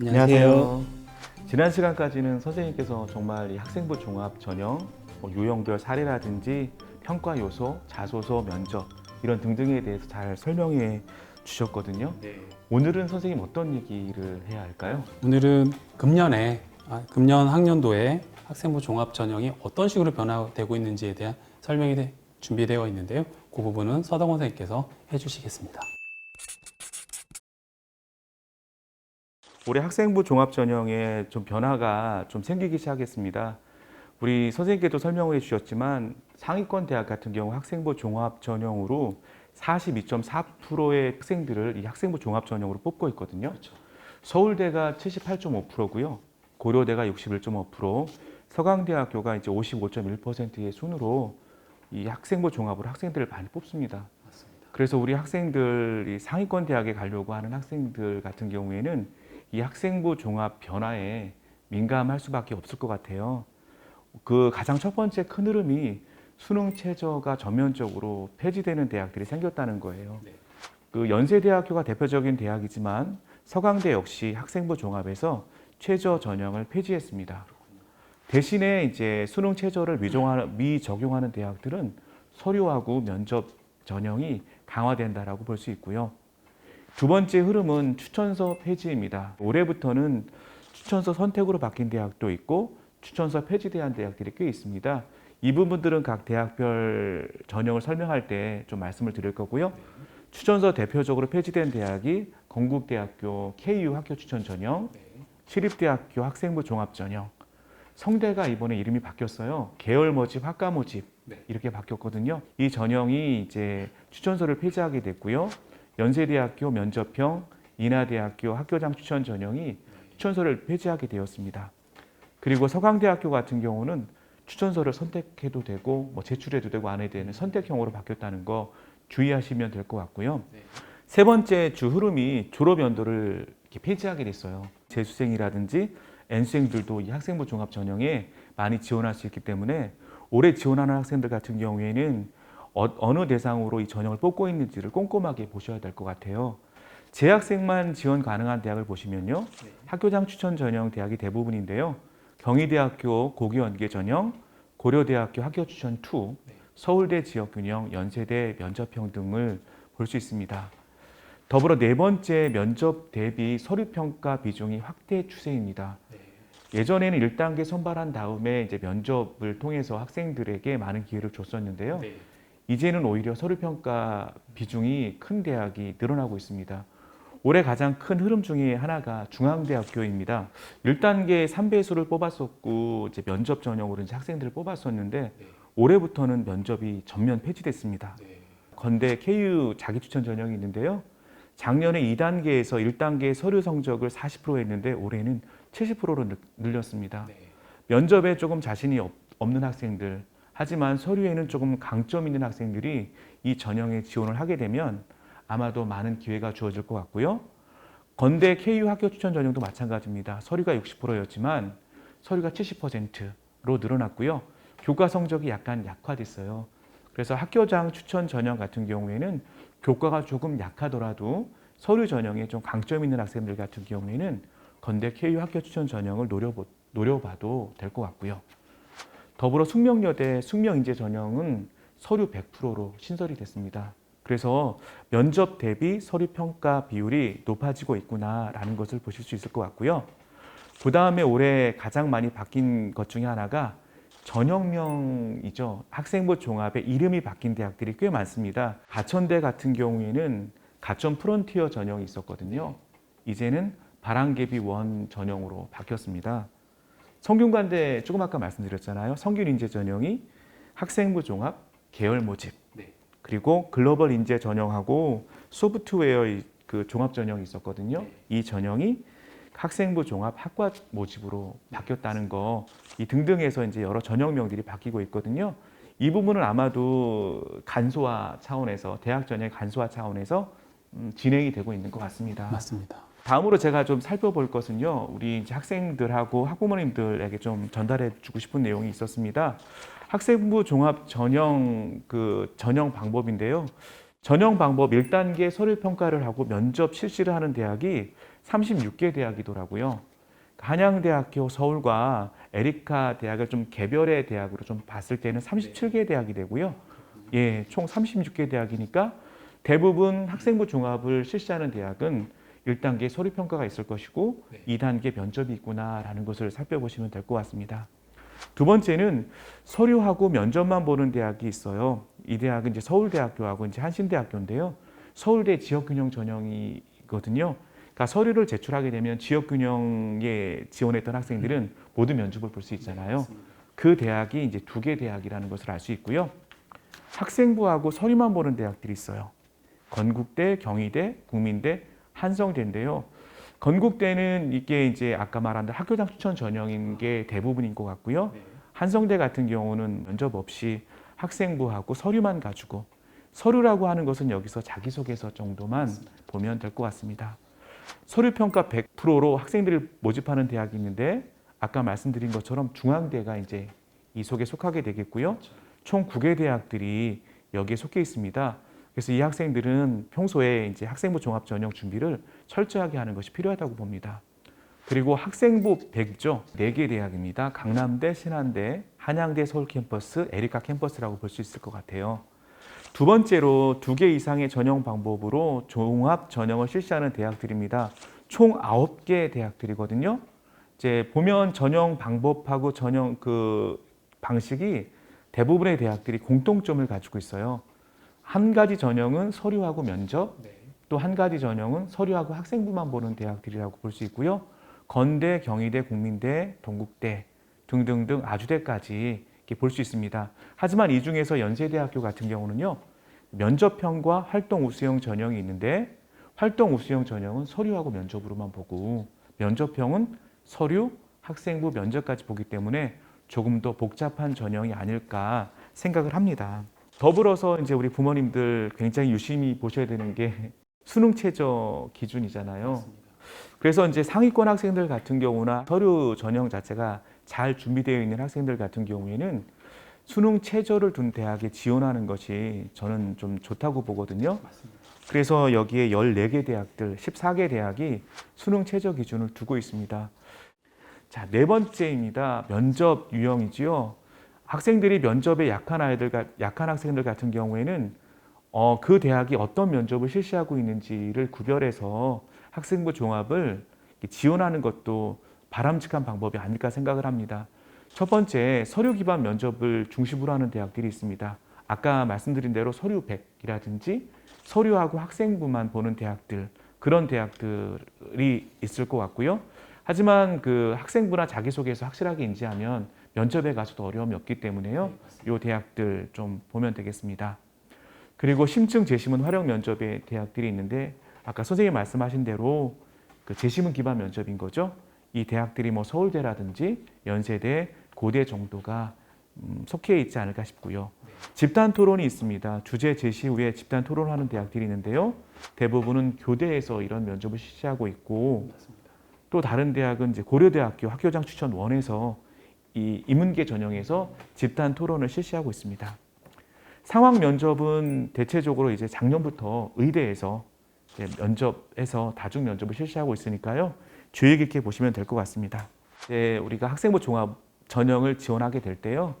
안녕하세요. 지난 시간까지는 선생님께서 정말 이 학생부 종합 전형, 뭐 유형별 사례라든지 평가 요소, 자소서, 면접 이런 등등에 대해서 잘 설명해 주셨거든요. 오늘은 선생님 어떤 얘기를 해야 할까요? 오늘은 금년에 아, 금년 학년도에 학생부 종합 전형이 어떤 식으로 변화되고 있는지에 대한 설명이 돼- 준비되어 있는데요. 그 부분은 서동원 선생님께서 해주시겠습니다. 올해 학생부 종합 전형에 좀 변화가 좀 생기기 시작했습니다. 우리 선생님께도 설명을 해주셨지만 상위권 대학 같은 경우 학생부 종합 전형으로 42.4%의 학생들을 이 학생부 종합 전형으로 뽑고 있거든요. 서울대가 78.5%고요. 고려대가 61.5%, 서강대학교가 이제 55.1%의 순으로 이 학생부 종합으로 학생들을 많이 뽑습니다. 그래서 우리 학생들 이 상위권 대학에 가려고 하는 학생들 같은 경우에는 이 학생부 종합 변화에 민감할 수밖에 없을 것 같아요. 그 가장 첫 번째 큰 흐름이 수능 최저가 전면적으로 폐지되는 대학들이 생겼다는 거예요. 네. 그 연세대학교가 대표적인 대학이지만 서강대 역시 학생부 종합에서 최저 전형을 폐지했습니다. 대신에 이제 수능 미종하는, 미적용하는 대학들은 서류하고 면접 전형이 강화된다라고 볼 수 있고요. 두 번째 흐름은 추천서 폐지입니다. 올해부터는 추천서 선택으로 바뀐 대학도 있고 추천서 폐지된 대학들이 꽤 있습니다. 이 부분들은 각 대학별 전형을 설명할 때 좀 말씀을 드릴 거고요. 추천서 대표적으로 폐지된 대학이 건국대학교 KU 학교 추천 전형, 시립대학교 학생부 종합 전형, 성대가 이번에 이름이 바뀌었어요. 계열 모집, 학과 모집 네. 이렇게 바뀌었거든요. 이 전형이 이제 추천서를 폐지하게 됐고요. 연세대학교 면접형, 인하대학교 학교장 추천 전형이 추천서를 폐지하게 되었습니다. 그리고 서강대학교 같은 경우는 추천서를 선택해도 되고 뭐 제출해도 되고 안 해도 되는 선택형으로 바뀌었다는 거 주의하시면 될 것 같고요. 네. 세 번째 주 흐름이 졸업 연도를 폐지하게 됐어요. 재수생이라든지 N수생들도 이 학생부 종합 전형에 많이 지원할 수 있기 때문에 올해 지원하는 학생들 같은 경우에는 어, 느 대상으로 이 전형을 뽑고 있는지를 꼼꼼하게 보셔야 될 것 같아요. 재학생만 지원 가능한 대학을 보시면요. 학교장 추천 전형 대학이 대부분인데요. 경희대학교 고기연계 전형, 고려대학교 학교 추천 2, 서울대 지역균형, 연세대 면접형 등을 볼 수 있습니다. 더불어 네 번째 면접 대비 서류 평가 비중이 확대 추세입니다. 예전에는 1단계 선발한 다음에 이제 면접을 통해서 학생들에게 많은 기회를 줬었는데요. 네. 이제는 오히려 서류 평가 비중이 큰 대학이 늘어나고 있습니다. 올해 가장 큰 흐름 중에 하나가 중앙대학교입니다. 1단계 3배수를 뽑았었고 이제 면접 전형으로 이제 학생들을 뽑았었는데 올해부터는 면접이 전면 폐지됐습니다. 건대 KU 자기 추천 전형이 있는데요. 작년에 2단계에서 1단계 서류 성적을 40% 했는데 올해는 70%로 늘렸습니다. 면접에 조금 자신이 없- 없는 학생들, 하지만 서류에는 조금 강점 있는 학생들이 이 전형에 지원을 하게 되면 아마도 많은 기회가 주어질 것 같고요. 건대 KU 학교 추천 전형도 마찬가지입니다. 서류가 60%였지만 서류가 70%로 늘어났고요. 교과 성적이 약간 약화됐어요. 그래서 학교장 추천 전형 같은 경우에는 교과가 조금 약하더라도 서류 전형에 좀 강점 있는 학생들 같은 경우에는 건대 KU 학교 추천 전형을 노려보, 노려봐도 될 것 같고요. 더불어 숙명여대 숙명인재 전형은 서류 100%로 신설이 됐습니다. 그래서 면접 대비 서류 평가 비율이 높아지고 있구나라는 것을 보실 수 있을 것 같고요. 그 다음에 올해 가장 많이 바뀐 것 중에 하나가 전형명이죠. 학생부 종합에 이름이 바뀐 대학들이 꽤 많습니다. 가천대 같은 경우에는 가천 프론티어 전형이 있었거든요. 이제는 바람개비 원 전형으로 바뀌었습니다. 성균관대 조금 아까 말씀드렸잖아요. 성균 인재 전형이 학생부 종합, 계열 모집, 네. 그리고 글로벌 인재 전형하고 소프트웨어 이- 그 종합 전형이 있었거든요. 이 전형이 학생부 종합 학과 모집으로 바뀌었다는 거, 이 등등해서 이제 여러 전형명들이 바뀌고 있거든요. 이 부분은 아마도 간소화 차원에서 대학 전형 간소화 차원에서 음, 진행이 되고 있는 것 같습니다. 맞습니다. 다음으로 제가 좀 살펴볼 것은요. 우리 학생들하고 학부모님들에게 좀 전달해 주고 싶은 내용이 있었습니다. 학생부 종합 전형 그 전형 방법인데요. 전형 방법 1단계 서류 평가를 하고 면접 실시를 하는 대학이 36개 대학이더라고요. 한양대학교 서울과 에리카 대학을 좀 개별의 대학으로 좀 봤을 때는 37개 대학이 되고요. 예, 총 36개 대학이니까 대부분 학생부 종합을 실시하는 대학은 1단계 서류 평가가 있을 것이고 네. 2단계 면접이 있구나라는 것을 살펴보시면 될 것 같습니다. 두 번째는 서류하고 면접만 보는 대학이 있어요. 이 대학은 이제 서울대학교하고 이제 한신대학교인데요. 서울대 지역균형 전형이거든요. 그러니까 서류를 제출하게 되면 지역균형에 지원했던 학생들은 모두 면접을 볼 수 있잖아요. 그 대학이 이제 두 개 대학이라는 것을 알 수 있고요. 학생부하고 서류만 보는 대학들이 있어요. 건국대, 경희대, 국민대, 한성대인데요. 건국대는 이게 이제 아까 말한 학교장 추천 전형인 게 대부분인 것 같고요. 네. 한성대 같은 경우는 면접 없이 학생부하고 서류만 가지고 서류라고 하는 것은 여기서 자기소개서 정도만 보면 될 것 같습니다. 서류 평가 100%로 학생들을 모집하는 대학이 있는데 아까 말씀드린 것처럼 중앙대가 이제 이 속에 속하게 되겠고요. 총 9개 대학들이 여기에 속해 있습니다. 그래서 이 학생들은 평소에 이제 학생부 종합 전형 준비를 철저하게 하는 것이 필요하다고 봅니다. 그리고 학생부 100죠. 4개 대학입니다. 강남대, 신한대, 한양대 서울 캠퍼스, 에리카 캠퍼스라고 볼 수 있을 것 같아요. 두 번째로 두 개 이상의 전형 방법으로 종합 전형을 실시하는 대학들입니다. 총 9개 대학들이거든요. 이제 보면 전형 방법하고 전형 그 방식이 대부분의 대학들이 공통점을 가지고 있어요. 한 가지 전형은 서류하고 면접, 네. 또한 가지 전형은 서류하고 학생부만 보는 대학들이라고 볼 수 있고요. 건대, 경희대, 국민대, 동국대 등등등 아주대까지 볼 수 있습니다. 하지만 이 중에서 연세대학교 같은 경우는요. 면접형과 활동 우수형 전형이 있는데 활동 우수형 전형은 서류하고 면접으로만 보고 면접형은 서류, 학생부, 면접까지 보기 때문에 조금 더 복잡한 전형이 아닐까 생각을 합니다. 더불어서 이제 우리 부모님들 굉장히 유심히 보셔야 되는 게 수능 최저 기준이잖아요. 그래서 이제 상위권 학생들 같은 경우나 서류 전형 자체가 잘 준비되어 있는 학생들 같은 경우에는 수능 최저를 둔 대학에 지원하는 것이 저는 좀 좋다고 보거든요. 맞습니다. 그래서 여기에 14개 대학들, 14개 대학이 수능 최저 기준을 두고 있습니다. 자, 네 번째입니다. 면접 유형이지요. 학생들이 면접에 약한 아이들, 가- 약한 학생들 같은 경우에는 어, 그 대학이 어떤 면접을 실시하고 있는지를 구별해서 학생부 종합을 지원하는 것도 바람직한 방법이 아닐까 생각을 합니다. 첫 번째, 서류 기반 면접을 중심으로 하는 대학들이 있습니다. 아까 말씀드린 대로 서류 100이라든지 서류하고 학생부만 보는 대학들, 그런 대학들이 있을 것 같고요. 하지만 그 학생부나 자기소개서 확실하게 인지하면 면접에 가서도 어려움이 없기 때문에요. 이 대학들 좀 보면 되겠습니다. 그리고 심층 재심은 활용 면접의 대학들이 있는데 아까 선생님 말씀하신 대로 그 재심은 기반 면접인 거죠. 이 대학들이 뭐 서울대라든지 연세대, 고대 정도가 음, 속해 있지 않을까 싶고요. 집단 토론이 있습니다. 주제 제시 후에 집단 토론하는 대학들이 있는데요. 대부분은 교대에서 이런 면접을 실시하고 있고. 또 다른 대학은 이제 고려대학교 학교장 추천 원에서 이 인문계 전형에서 집단 토론을 실시하고 있습니다. 상황 면접은 대체적으로 이제 작년부터 의대에서 면접에서 다중 면접을 실시하고 있으니까요. 주의 깊게 보시면 될 것 같습니다. 이제 우리가 학생부 종합 전형을 지원하게 될 때요.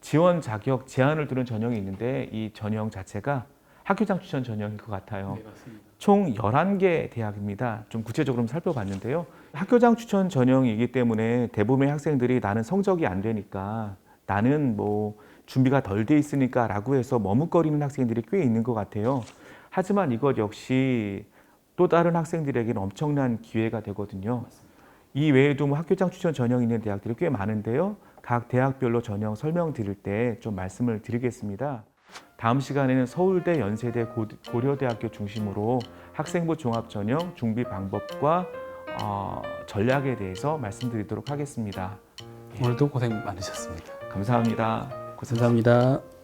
지원 자격 제한을 두는 전형이 있는데 이 전형 자체가 학교장 추천 전형인 것 같아요. 네. 총 11개 대학입니다. 좀 구체적으로 좀 살펴봤는데요. 학교장 추천 전형이기 때문에 대부분의 학생들이 나는 성적이 안 되니까 나는 뭐 준비가 덜 돼 있으니까 라고 해서 머뭇거리는 학생들이 꽤 있는 것 같아요. 하지만 이것 역시 또 다른 학생들에게는 엄청난 기회가 되거든요. 이 외에도 뭐 학교장 추천 전형 있는 대학들이 꽤 많은데요. 각 대학별로 전형 설명 드릴 때 좀 말씀을 드리겠습니다. 다음 시간에는 서울대, 연세대, 고- 고려대학교 중심으로 학생부 종합 전형 준비 방법과 어, 전략에 대해서 말씀드리도록 하겠습니다. 오늘도 고생 많으셨습니다. 감사합니다. 감사합니다.